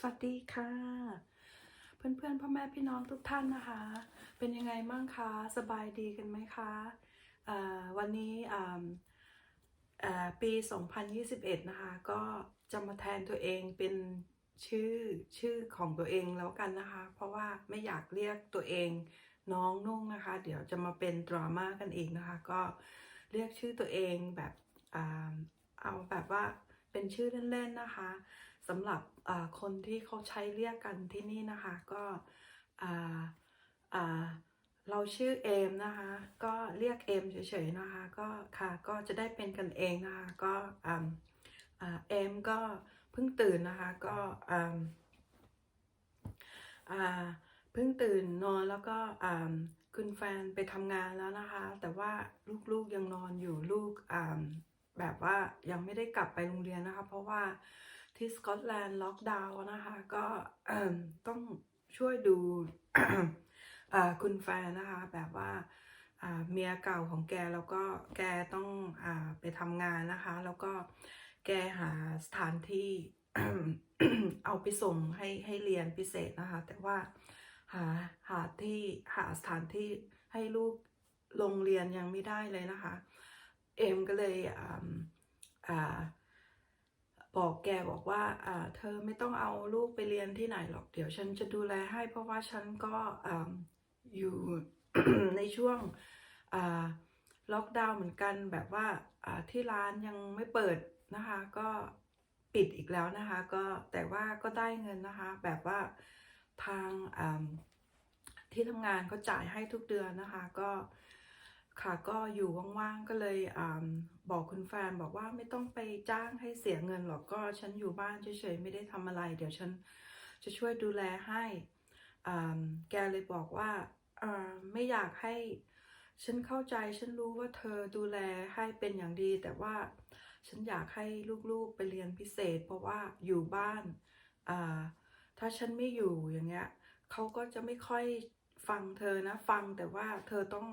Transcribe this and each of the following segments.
สวัสดีค่ะ เพื่อนๆพ่อแม่พี่น้องทุกท่านนะคะ เป็นยังไงบ้างคะสบายดีกันไหมคะวันนี้อ่าอ่าปี 2021 นะคะ ก็จะมาแทนตัวเองเป็นชื่อชื่อของตัวเองแล้วกันนะคะ เพราะว่าไม่อยากเรียกตัวเองน้องนุ่งนะคะ เดี๋ยวจะมาเป็นดราม่ากันอีกนะคะ ก็เรียกชื่อตัวเองแบบเอาแบบว่าเป็นชื่อเล่นๆนะคะ สำหรับคนที่เขาใช้เรียกกันที่นี่นะคะ ก็เราชื่อเอมนะคะ ก็เรียกเอมเฉยๆนะคะ ก็ค่ะก็จะได้เป็นกันเองนะคะ ก็อ่าอ่าเอมก็เพิ่งตื่นนะคะ ก็เพิ่งตื่นนอนแล้วก็คุณแฟนไปทำงานแล้วนะคะ แต่ว่าลูกๆยังนอนอยู่ลูกแบบว่ายังไม่ได้กลับไปโรงเรียนนะคะ เพราะว่า ที่สกอตแลนด์ล็อกดาวน์นะคะ ก็ต้องช่วยดูคุณแฟนนะคะ แบบว่าเมียเก่าของแกแล้วก็แกต้องอไปทำงานนะคะ แล้วก็แกหาสถานที่เอาไปส่งให้ให้เรียนพิเศษนะคะ แต่ว่าหาหาที่หาสถานที่ให้ลูกโรงเรียนยังไม่ได้เลยนะคะ เอ็มก็เลยอ่า บอกแกบอกว่าเธอไม่ต้องเอาลูกไปเรียนที่ไหนหรอกเดี๋ยวฉันจะดูแลให้ เพราะว่าฉันก็ออยู่ในช่วงล็อกดาวน์เหมือนกันแบบว่าที่ร้านยังไม่เปิดนะคะ ก็ปิดอีกแล้วนะคะ ก็แต่ว่าก็ได้เงินนะคะ แบบว่าทางที่ทำงานก็จ่ายให้ทุกเดือนนะคะ ก็ ค่ะก็อยู่ว่างๆก็เลยอบอกคุณแฟนบอกว่าไม่ต้องไปจ้างให้เสียเงินหรอกก็ฉันอยู่บ้านเฉยๆไม่ได้ทำอะไร เดี๋ยวฉันจะช่วยดูแลให้แกเลยบอกว่าไม่อยากให้ฉันเข้าใจฉันรู้ว่าเธอดูแลให้เป็นอย่างดี แต่ว่าฉันอยากให้ลูกๆไปเรียนพิเศษ เพราะว่าอยู่บ้านถ้าฉันไม่อยู่อย่างเงี้ยเขาก็จะไม่ค่อยฟังเธอนะฟังแต่ว่าเธอต้อง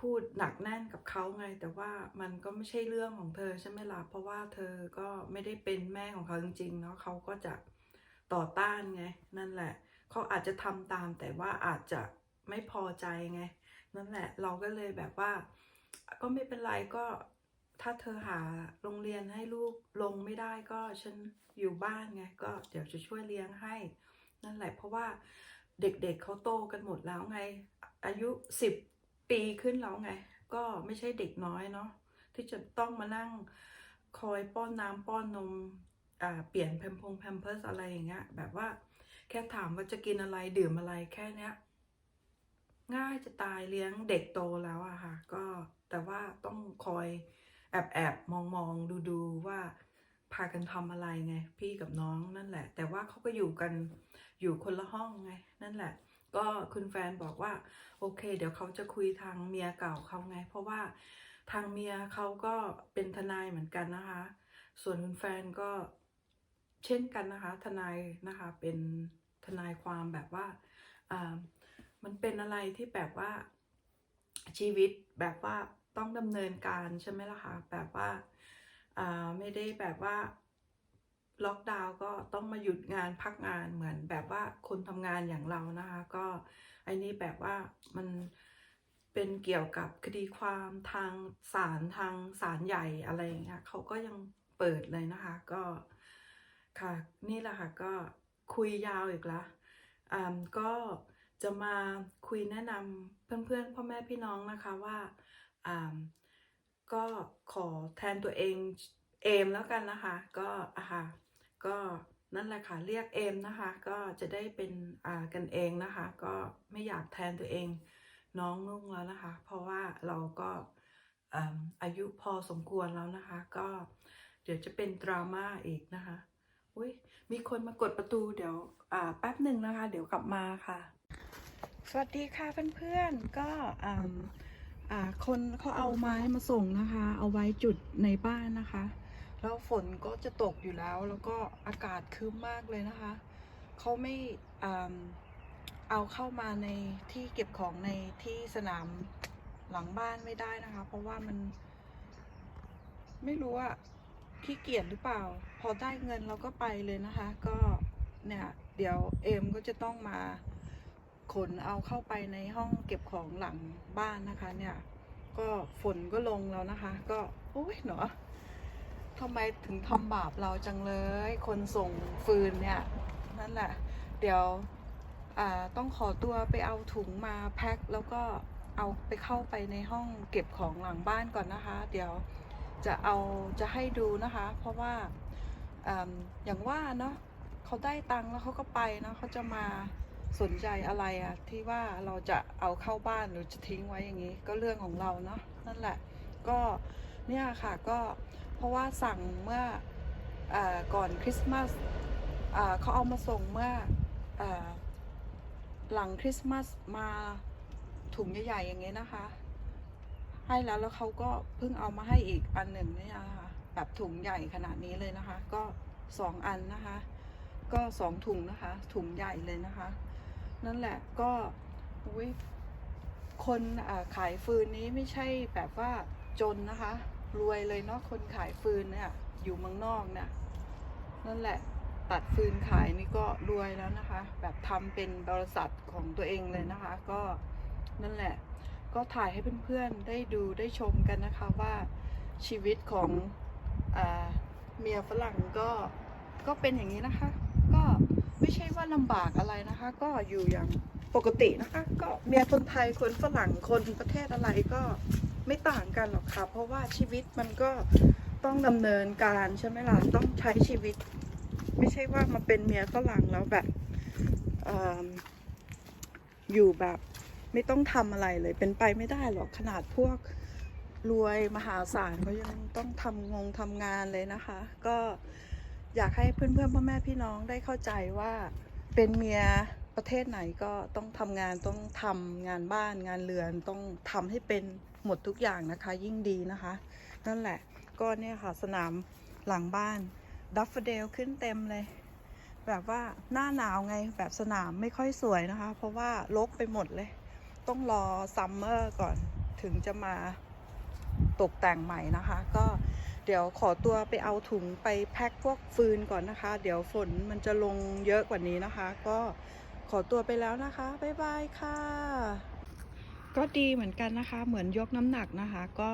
พูดหนักแน่นกับเขาไง แต่ว่ามันก็ไม่ใช่เรื่องของเธอใช่ไหมล่ะเพราะว่าเธอก็ไม่ได้เป็นแม่ของเขาจริงๆเนาะเขาก็จะต่อต้านไง นั่นแหละเขาอาจจะทำตามแต่ว่าอาจจะไม่พอใจไง นั่นแหละเราก็เลยแบบว่า ก็ไม่เป็นไรก็ถ้าเธอหาโรงเรียนให้ลูกลงไม่ได้ก็ฉันอยู่บ้านไง ก็เดี๋ยวจะช่วยเลี้ยงให้ นั่นแหละเพราะว่าเด็กๆเเขาโตกันหมดแล้วไง อายุสิบ ปีขึ้นแล้วไง ก็ไม่ใช่เด็กน้อยเนาะที่จะต้องมานั่งคอยป้อนน้ำป้อนนมอ่าเปลี่ยนแพมพงแพมเพิร์สอะไรอย่างเงี้ยแบบว่าแค่ถามว่าจะกินอะไรดื่มอะไรแค่เนี้ย ง่ายจะตายเลี้ยงเด็กโตแล้วอะค่ะ ก็แต่ว่าต้องคอยแอบแอบมองมองดูดูว่าพากันทำอะไรไง พี่กับน้องนั่นแหละ แต่ว่าเขาก็อยู่กันอยู่คนละห้องไง นั่นแหละ ก็คุณแฟนบอกว่า โอเค เดี๋ยวเขาจะคุยทางเมียเก่าเขาไง เพราะว่าทางเมียเขาก็เป็นทนายเหมือนกันนะคะ ส่วนคุณแฟนก็เช่นกันนะคะ ทนายนะคะเป็นทนายความแบบว่าอ่ามันเป็นอะไรที่แบบว่าชีวิตแบบว่าต้องดำเนินการใช่ไหมล่ะคะแบบว่าอ่าไม่ได้แบบว่า ล็อกดาวน์ก็ต้องมาหยุดงานพักงานเหมือนแบบว่าคนทำงานอย่างเรานะคะ ก็ไอ้นี่แบบว่ามันเป็นเกี่ยวกับคดีความทางศาลทางศาลใหญ่อะไรอย่างเงี้ยเขาก็ยังเปิดเลยนะคะก็ค่ะนี่แหละค่ะก็คุยยาวอีกละอ่าก็จะมาคุยแนะนำเพื่อนๆพ่อแม่พี่น้องนะคะว่าอ่าก็ขอแทนตัวเองเอมแล้วกันนะคะ ก็อะค่ะ ก็นั่นแหละค่ะเรียกเอมนะคะ ก็จะได้เป็นอ่ากันเองนะคะ ก็ไม่อยากแทนตัวเองน้องนุ่งแล้วนะคะ เพราะว่าเราก็อายุพอสมควรแล้วนะคะ ก็เดี๋ยวจะเป็นดราม่าอีกนะคะอุ้ยมีคนมากดประตูเดี๋ยวอ่าแป๊บหนึ่งนะคะ เดี๋ยวกลับมาค่ะ สวัสดีค่ะเพื่อนๆก็อ่าคนเขาเอาไม้มาส่งนะคะ เอาไว้จุดในบ้านนะคะ แล้วฝนก็จะตกอยู่แล้ว แล้วก็อากาศคืมมากเลยนะคะ เขาไม่เอาเข้ามาในที่เก็บของในที่สนามหลังบ้านไม่ได้นะคะ เพราะว่ามัน ไม่รู้อะขี้เกียจหรือเปล่า พอได้เงินเราก็ไปเลยนะคะ ก็เนี่ย เดี๋ยวเอมก็จะต้องมาขนเอาเข้าไปในห้องเก็บของหลังบ้านนะคะ เนี่ย ก็ฝนก็ลงแล้วนะคะ ก็โอ้ยเนาะ ทำไมถึงทำบาปเราจังเลย คนส่งฟืนเนี่ยนั่นแหละ เดี๋ยวต้องขอตัวไปเอาถุงมาแพ็คแล้วก็เอาไปเข้าไปในห้องเก็บของหลังบ้านก่อนนะคะ เดี๋ยวจะเอาจะให้ดูนะคะ เพราะว่าออย่างว่าเนาะเขาได้ตังค์แล้วเขาก็ไปเนาะเขาจะมาสนใจอะไรอะที่ว่าเราจะเอาเข้าบ้านหรือจะทิ้งไว้อย่างนี้ ก็เรื่องของเราเนาะนั่นแหละ ก็เนี่ยค่ะก็ เพราะว่าสั่งเมื่ออก่อนคริสต์มาสเขาเอามาส่งเมื่ออหลังคริสต์มาสมาถุงใหญ่ๆอย่างเงี้ยนะคะ ให้แล้วแล้วเขาก็เพิ่งเอามาให้อีกอันหนึ่งเนี่ยนะคะแบบถุงใหญ่ขนาดนี้เลยนะคะ ก็สองอันนะคะ ก็สองถุงนะคะ ถุงใหญ่เลยนะคะ นั่นแหละก็คนขายฟืนนี้ไม่ใช่แบบว่าจนนะคะ รวยเลยเนาะคนขายฟืนเนี่ยอยู่เมืองนอกเนี่ยนั่นแหละตัดฟืนขายนี่ก็รวยแล้วนะคะ แบบทำเป็นบริษัทของตัวเองเลยนะคะ ก็นั่นแหละ ก็ถ่ายให้เพื่อนๆได้ดูได้ชมกันนะคะว่าชีวิตของอเมียฝรั่งก็ก็เป็นอย่างนี้นะคะ ก็ไม่ใช่ว่าลำบากอะไรนะคะ ก็อยู่อย่างปกตินะคะ ก็เมียคนไทยคนฝรั่งคนประเทศอะไรก็ ไม่ต่างกันหรอกค่ะ เพราะว่าชีวิตมันก็ต้องดำเนินการใช่ไหมล่ะต้องใช้ชีวิต ไม่ใช่ว่ามาเป็นเมียฝรั่งแล้วแบบออยู่แบบไม่ต้องทำอะไรเลยเป็นไปไม่ได้หรอกขนาดพวกรวยมหาศาลก็ยังต้องทำงงทำงานเลยนะคะ ก็อยากให้เพื่อนๆพ่อแม่พี่น้องได้เข้าใจว่าเป็นเมีย ประเทศไหนก็ต้องทำงานต้องทำงานบ้านงานเรือนต้องทำให้เป็นหมดทุกอย่างนะคะ ยิ่งดีนะคะ นั่นแหละก็เนี่ยค่ะสนามหลังบ้านดัฟเฟเดลขึ้นเต็มเลย แบบว่าหน้าหนาวไงแบบสนามไม่ค่อยสวยนะคะ เพราะว่าลกไปหมดเลย ต้องรอซัมเมอร์ก่อนถึงจะมาตกแต่งใหม่นะคะ ก็เดี๋ยวขอตัวไปเอาถุงไปแพ็คพวกฟืนก่อนนะคะ เดี๋ยวฝนมันจะลงเยอะกว่านี้นะคะ ก็ ขอตัวไปแล้วนะคะ บ๊ายบายค่ะ ก็ดีเหมือนกันนะคะ เหมือนยกน้ำหนักนะคะ ก็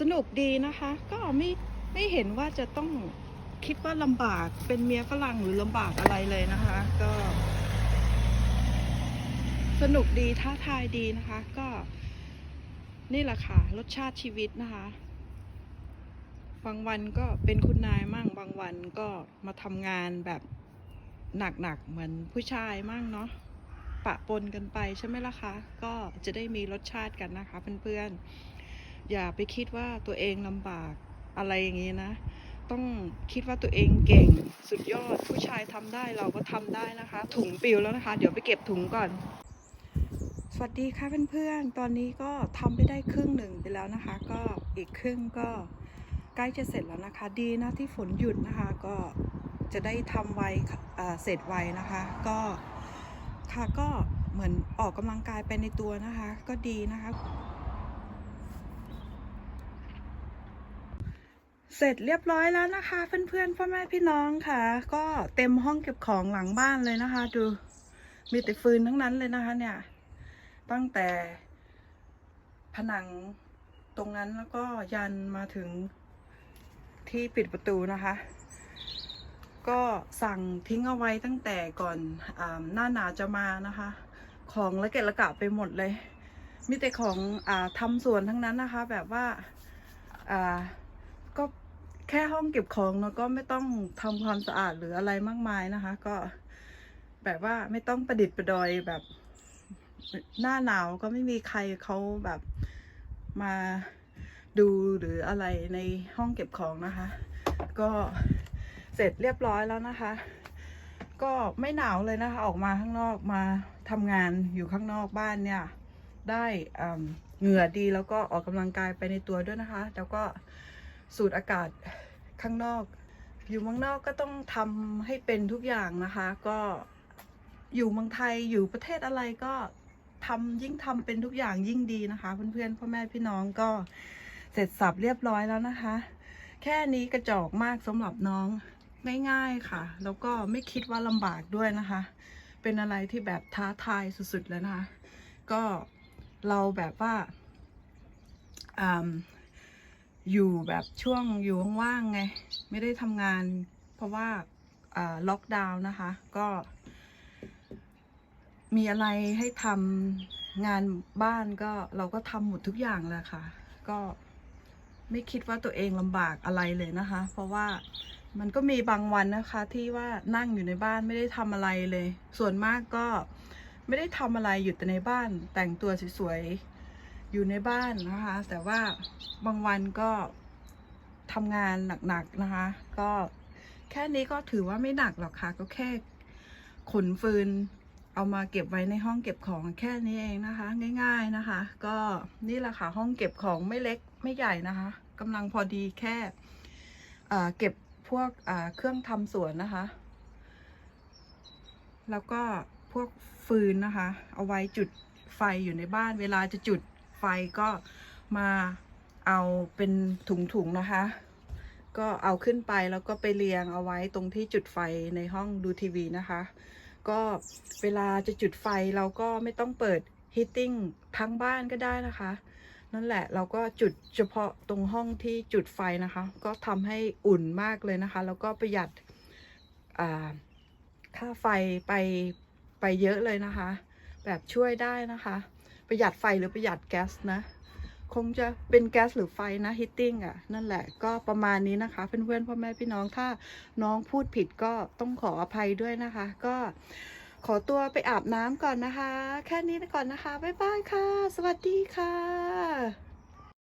สนุกดีนะคะ ก็ไม่ไม่เห็นว่าจะต้องคิดว่าลำบากเป็นเมียฝรั่งหรือลำบากอะไรเลยนะคะ ก็ สนุกดีท้าทายดีนะคะ ก็ นี่แหละค่ะ รสชาติชีวิตนะคะ บางวันก็เป็นคุณนายมั่งบางวันก็มาทำงานแบบ หนักๆเหมือนผู้ชายมั่งเนาะปะปนกันไปใช่ไหมล่ะคะ ก็จะได้มีรสชาติกันนะคะเพื่อนๆอย่าไปคิดว่าตัวเองลำบากอะไรอย่างนี้นะ ต้องคิดว่าตัวเองเก่งสุดยอดผู้ชายทำได้เราก็ทำได้นะคะ ถุงปิวแล้วนะคะ เดี๋ยวไปเก็บถุงก่อน สวัสดีค่ะเพื่อนๆตอนนี้ก็ทำไปได้ครึ่งหนึ่งไปแล้วนะคะ ก็อีกครึ่งก็ใกล้จะเสร็จแล้วนะคะ ดีนะที่ฝนหยุดนะคะ ก็ จะได้ทำไวเสร็จไวนะคะ ก็ค่ะก็เหมือนออกกำลังกายไปในตัวนะคะ ก็ดีนะคะ เสร็จเรียบร้อยแล้วนะคะ เพื่อนๆพ่อแม่พี่น้องค่ะ ก็เต็มห้องเก็บของหลังบ้านเลยนะคะ ดูมีแต่ฟืนทั้งนั้นเลยนะคะ เนี่ย ตั้งแต่ผนังตรงนั้นแล้วก็ยันมาถึงที่ปิดประตูนะคะ ก็สั่งทิ้งเอาไว้ตั้งแต่ก่อนอหน้าหนาวจะมานะคะ ของละเกะละกะไปหมดเลย มีแต่ของอทำสวนทั้งนั้นนะคะ แบบว่าก็แค่ห้องเก็บของแล้วก็ไม่ต้องทำความสะอาดหรืออะไรมากมายนะคะ ก็แบบว่าไม่ต้องประดิษฐ์ประดอยแบบหน้าหนาวก็ไม่มีใครเขาแบบมาดูหรืออะไรในห้องเก็บของนะคะ ก็ เสร็จเรียบร้อยแล้วนะคะ ก็ไม่หนาวเลยนะคะ ออกมาข้างนอกมาทำงานอยู่ข้างนอกบ้านเนี่ย ได้เหงื่อดีแล้วก็ออกกำลังกายไปในตัวด้วยนะคะ แล้วก็สูดอากาศข้างนอก อยู่เมืองนอกก็ต้องทำให้เป็นทุกอย่างนะคะ ก็อยู่เมืองไทยอยู่ประเทศอะไรก็ทำยิ่งทำเป็นทุกอย่างยิ่งดีนะคะ เพื่อนๆพ่อแม่พี่น้องก็เสร็จสับเรียบร้อยแล้วนะคะ แค่นี้กระจอกมากสำหรับน้อง ง่ายๆค่ะ แล้วก็ไม่คิดว่าลำบากด้วยนะคะ เป็นอะไรที่แบบท้าทายสุดๆเลยนะคะ ก็เราแบบว่าอยู่แบบช่วงอยู่ว่างๆไง ไม่ได้ทำงานเพราะว่าอ่าล็อกดาวน์นะคะ ก็มีอะไรให้ทำงานบ้านก็เราก็ทำหมดทุกอย่างแหละค่ะ ก็ไม่คิดว่าตัวเองลำบากอะไรเลยนะคะ เพราะว่า มันก็มีบางวันนะคะที่ว่านั่งอยู่ในบ้านไม่ได้ทำอะไรเลย ส่วนมากก็ไม่ได้ทำอะไรอยู่แต่ในบ้านแต่งตัวสวยๆอยู่ในบ้านนะคะ แต่ว่าบางวันก็ทำงานหนักๆนะคะ ก็แค่นี้ก็ถือว่าไม่หนักหรอกค่ะก็แค่ขนฟืนเอามาเก็บไว้ในห้องเก็บของแค่นี้เองนะคะ ง่าย ๆนะคะ ก็นี่แหละค่ะห้องเก็บของไม่เล็กไม่ใหญ่นะคะกำลังพอดีแค่เอ่อเก็บ พวกเครื่องทำสวนนะคะ แล้วก็พวกฟืนนะคะ เอาไว้จุดไฟอยู่ในบ้าน เวลาจะจุดไฟก็มาเอาเป็นถุงๆนะคะ ก็เอาขึ้นไปแล้วก็ไปเรียงเอาไว้ตรงที่จุดไฟในห้องดูทีวีนะคะ ก็เวลาจะจุดไฟเราก็ไม่ต้องเปิดฮีตติ้งทั้งบ้านก็ได้นะคะ นั่นแหละเราก็จุดเฉพาะตรงห้องที่จุดไฟนะคะ ก็ทำให้อุ่นมากเลยนะคะ แล้วก็ประหยัดค่าไฟไปไปเยอะเลยนะคะ แบบช่วยได้นะคะ ประหยัดไฟหรือประหยัดแก๊สนะ คงจะเป็นแก๊สหรือไฟนะฮีตติ้งอะ นั่นแหละก็ประมาณนี้นะคะ เพื่อนๆพ่อแม่พี่น้องถ้าน้องพูดผิดก็ต้องขออภัยด้วยนะคะ ก็ ขอตัวไปอาบน้ำก่อนนะคะ แค่นี้ก่อนนะคะ บ๊ายบายค่ะ สวัสดีค่ะ